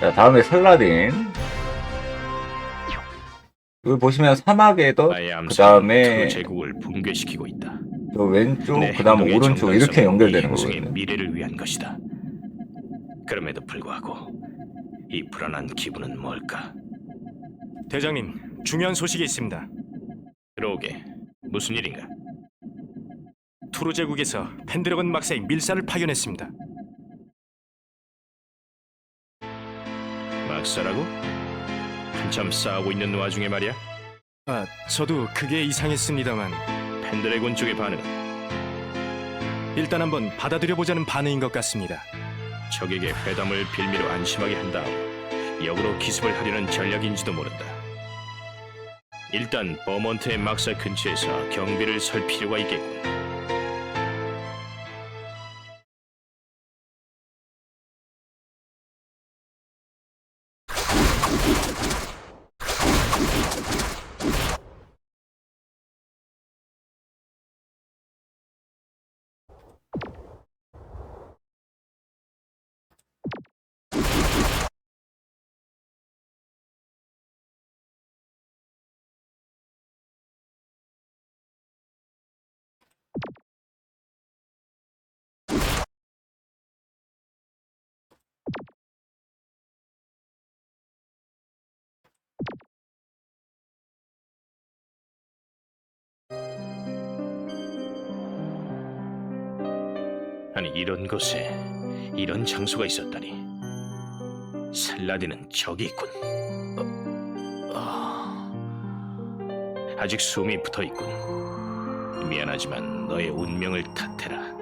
자, 다음에 살라딘. 여기 보시면 사막에도 그 다음에 투 제국을 붕괴시키고 있다. 저 왼쪽, 내그 행동의 오른쪽 이렇게 연결되는 거거든요. 미래를 위한 것이다. 그럼에도 불구하고 이 불안한 기분은 뭘까? 대장님, 중요한 소식이 있습니다. 들어오게. 무슨 일인가? 투르 제국에서 펜드래곤 막사의 밀사를 파견했습니다. 막사라고? 한참 싸우고 있는 와중에 말이야? 아, 저도 그게 이상했습니다만 펜드래곤 쪽의 반응은 일단 한번 받아들여 보자는 반응인 것 같습니다. 적에게 회담을 빌미로 안심하게 한 다음 역으로 기습을 하려는 전략인지도 모른다. 일단 버먼트의 막사 근처에서 경비를 설 필요가 있겠군. 아니 이런 곳에 이런 장소가 있었다니. 살라딘은 저기 있군. 어, 어. 아직 숨이 붙어 있군. 미안하지만 너의 운명을 탓해라.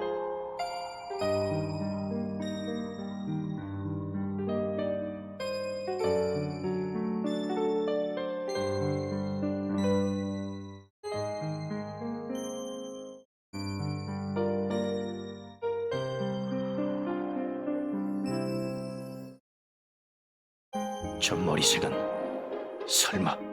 저 머리색은 설마